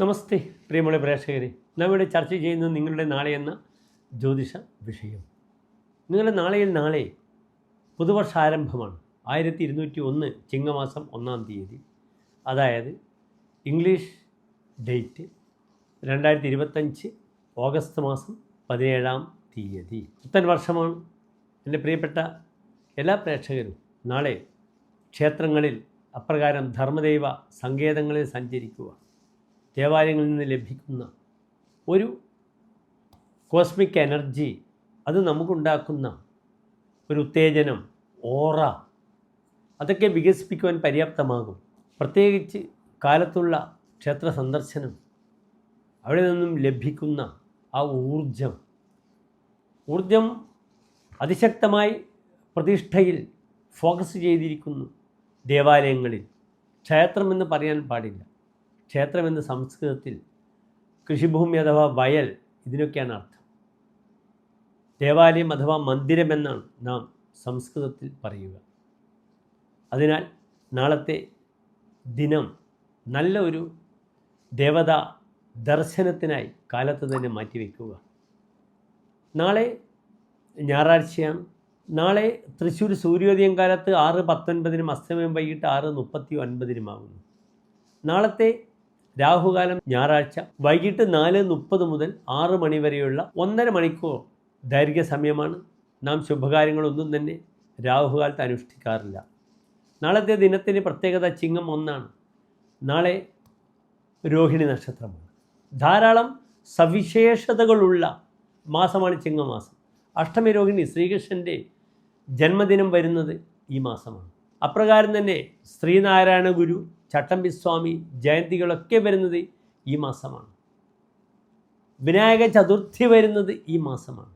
നമസ്തേ പ്രിയമുള്ള പ്രേക്ഷകരെ. നാം ഇവിടെ ചർച്ച ചെയ്യുന്നത് നിങ്ങളുടെ നാളെ എന്ന ജ്യോതിഷ വിഷയം. നിങ്ങളുടെ നാളെയിൽ നാളെ പുതുവർഷ ആരംഭമാണ്. ആയിരത്തി ഇരുന്നൂറ്റി ഒന്ന് ചിങ്ങമാസം ഒന്നാം തീയതി. അതായത് ഇംഗ്ലീഷ് ഡേറ്റ് രണ്ടായിരത്തി ഇരുപത്തഞ്ച് ഓഗസ്റ്റ് മാസം പതിനേഴാം തീയതി. പുത്തൻ വർഷമാണ്. എന്റെ പ്രിയപ്പെട്ട എല്ലാ പ്രേക്ഷകരും നാളെ ക്ഷേത്രങ്ങളിൽ അപ്രകാരം ധർമ്മദൈവ സങ്കേതങ്ങളിൽ സഞ്ചരിക്കുക. ദേവാലയങ്ങളിൽ നിന്ന് ലഭിക്കുന്ന ഒരു കോസ്മിക് എനർജി അത് നമുക്കുണ്ടാക്കുന്ന ഒരു ഉത്തേജനം ഓറ അതൊക്കെ വികസിപ്പിക്കുവാൻ പര്യാപ്തമാകും. പ്രത്യേകിച്ച് കാലത്തുള്ള ക്ഷേത്ര സന്ദർശനം അവിടെ നിന്നും ലഭിക്കുന്ന ആ ഊർജം ഊർജം അതിശക്തമായി പ്രതിഷ്ഠയിൽ ഫോക്കസ് ചെയ്തിരിക്കുന്നു ദേവാലയങ്ങളിൽ. ക്ഷേത്രമെന്ന് പറയാൻ പാടില്ല. ക്ഷേത്രമെന്ന് സംസ്കൃതത്തിൽ കൃഷിഭൂമി അഥവാ വയൽ ഇതിനൊക്കെയാണ് അർത്ഥം. ദേവാലയം അഥവാ മന്ദിരമെന്നാണ് നാം സംസ്കൃതത്തിൽ പറയുക. അതിനാൽ നാളത്തെ ദിനം നല്ല ഒരു ദേവതാ ദർശനത്തിനായി കാലത്ത് തന്നെ മാറ്റിവെക്കുക നാളെ ഞായറാഴ്ചയാണ്. നാളെ തൃശ്ശൂർ സൂര്യോദയം കാലത്ത് ആറ് പത്തൊൻപതിനും അസ്തമയം വൈകിട്ട് ആറ് മുപ്പത്തി ഒൻപതിനുമാകുന്നു. നാളത്തെ രാഹുകാലം ഞായറാഴ്ച വൈകിട്ട് നാല് മുപ്പത് മുതൽ ആറ് മണി വരെയുള്ള ഒന്നര മണിക്കൂർ ദൈർഘ്യ സമയമാണ്. നാം ശുഭകാര്യങ്ങളൊന്നും തന്നെ രാഹുകാലത്ത് അനുഷ്ഠിക്കാറില്ല. നാളത്തെ ദിനത്തിന് പ്രത്യേകത ചിങ്ങം ഒന്നാണ്. നാളെ രോഹിണി നക്ഷത്രമാണ്. ധാരാളം സവിശേഷതകളുള്ള മാസമാണ് ചിങ്ങമാസം. അഷ്ടമി രോഹിണി ശ്രീകൃഷ്ണന്റെ ജന്മദിനം വരുന്നത് ഈ മാസമാണ്. അപ്രകാരം തന്നെ ശ്രീനാരായണ ഗുരു ചട്ടമ്പിസ്വാമി ജയന്തികളൊക്കെ വരുന്നത് ഈ മാസമാണ്. വിനായക ചതുർത്ഥി വരുന്നത് ഈ മാസമാണ്.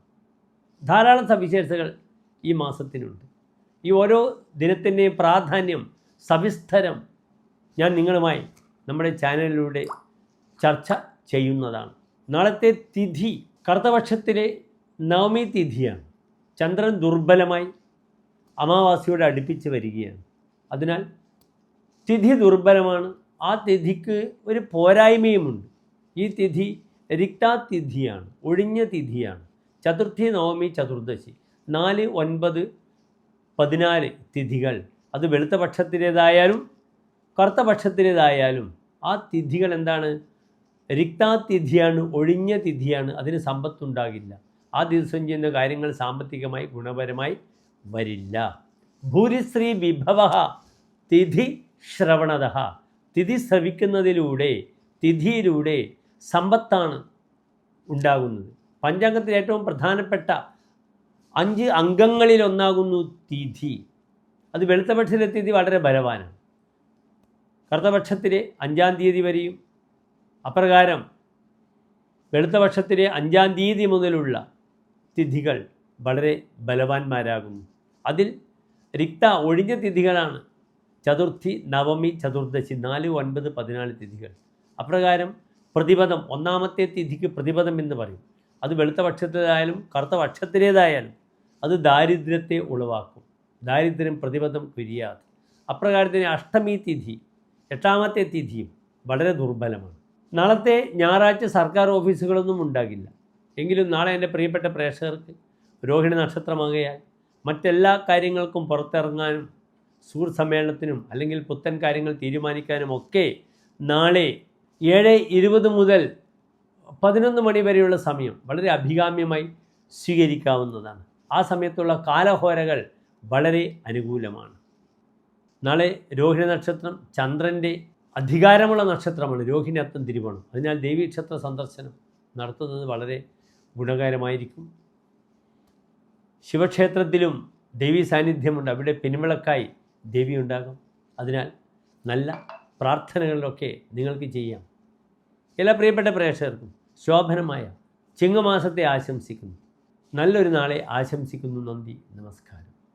ധാരാളം സവിശേഷതകൾ ഈ മാസത്തിനുണ്ട്. ഈ ഓരോ ദിനത്തിന്റെയും പ്രാധാന്യം സവിസ്തരം ഞാൻ നിങ്ങളുമായി നമ്മുടെ ചാനലിലൂടെ ചർച്ച ചെയ്യുന്നതാണ്. നാളത്തെ തിഥി കർത്തപക്ഷത്തിലെ നവമി തിഥിയാണ്. ചന്ദ്രൻ ദുർബലമായി അമാവാസിയോട് അടുപ്പിച്ച് വരികയാണ്. അതിനാൽ തിഥി ദുർബലമാണ്. ആ തിഥിക്ക് ഒരു പോരായ്മയുമുണ്ട്. ഈ തിഥി തിഥിയാണ് ഒഴിഞ്ഞ തിഥിയാണ്. ചതുർത്ഥി നവമി ചതുർദശി. നാല് ഒൻപത് പതിനാല് തിഥികൾ. അത് വെളുത്ത പക്ഷത്തിലേതായാലും കറുത്ത പക്ഷത്തിലേതായാലും ആ തിഥികൾ എന്താണ്? തിഥിയാണ് ഒഴിഞ്ഞ തിഥിയാണ്. അതിന് സമ്പത്തുണ്ടാകില്ല. ആ ദിവസം ചെയ്യുന്ന കാര്യങ്ങൾ സാമ്പത്തികമായി ഗുണപരമായി വരില്ല. ഭൂരിശ്രീ വിഭവ തിഥി ശ്രവണത തിഥി ശ്രവിക്കുന്നതിലൂടെ തിഥിയിലൂടെ സമ്പത്താണ് ഉണ്ടാകുന്നത്. പഞ്ചാംഗത്തിൽ ഏറ്റവും പ്രധാനപ്പെട്ട അഞ്ച് അംഗങ്ങളിലൊന്നാകുന്നു തിഥി. അത് വെളുത്തപക്ഷത്തിലെ തിഥി വളരെ ബലവാനാണ്. കറുത്തപക്ഷത്തിലെ അഞ്ചാം തീയതി വരെയും അപ്രകാരം വെളുത്തപക്ഷത്തിലെ അഞ്ചാം തീയതി മുതലുള്ള തിഥികൾ വളരെ ബലവാന്മാരാകുന്നു. അതിൽ രിക്ത ഒഴിഞ്ഞ തിഥികളാണ് ചതുർത്ഥി നവമി ചതുർദശി നാല് ഒൻപത് പതിനാല് തിഥികൾ. അപ്രകാരം പ്രതിപദം ഒന്നാമത്തെ തിഥിക്ക് പ്രതിപദം എന്ന് പറയും. അത് വെളുത്ത പക്ഷത്തിലായാലും കറുത്ത പക്ഷത്തിലേതായാലും അത് ദാരിദ്ര്യത്തെ ഉളവാക്കും. ദാരിദ്ര്യം പ്രതിപദം പിരിയാതെ. അപ്രകാരത്തിന് അഷ്ടമി തിഥി എട്ടാമത്തെ തിഥിയും വളരെ ദുർബലമാണ്. നാളത്തെ ഞായറാഴ്ച സർക്കാർ ഓഫീസുകളൊന്നും ഉണ്ടാകില്ല. എങ്കിലും നാളെ എന്റെ പ്രിയപ്പെട്ട പ്രേക്ഷകർക്ക് രോഹിണി നക്ഷത്രമാകയാൽ മറ്റെല്ലാ കാര്യങ്ങൾക്കും പുറത്തിറങ്ങാനും സുഹൃത്ത് സമ്മേളനത്തിനും അല്ലെങ്കിൽ പുത്തൻ കാര്യങ്ങൾ തീരുമാനിക്കാനും ഒക്കെ നാളെ ഏഴ് ഇരുപത് മുതൽ പതിനൊന്ന് മണി വരെയുള്ള സമയം വളരെ അഭികാമ്യമായി സ്വീകരിക്കാവുന്നതാണ്. ആ സമയത്തുള്ള കാലഹോരകൾ വളരെ അനുകൂലമാണ്. നാളെ രോഹിണി നക്ഷത്രം ചന്ദ്രന്റെ അധികാരമുള്ള നക്ഷത്രമാണ്. രോഹിണി അത്തം തിരുവോണം. അതിനാൽ ദേവീക്ഷേത്ര സന്ദർശനം നടത്തുന്നത് വളരെ ഗുണകരമായിരിക്കും. ശിവക്ഷേത്രത്തിലും ദേവീ സാന്നിധ്യമുണ്ട്. അവിടെ പിൻവിളക്കായി ദേവി ഉണ്ടാകും അതിനാൽ നല്ല പ്രാർത്ഥനകളിലൊക്കെ നിങ്ങൾക്ക് ചെയ്യാം. എല്ലാ പ്രിയപ്പെട്ട പ്രേക്ഷകർക്കും ശോഭനമായ ചിങ്ങമാസത്തെ ആശംസിക്കുന്നു. നല്ലൊരു നാളെ ആശംസിക്കുന്നു. നന്ദി. നമസ്കാരം.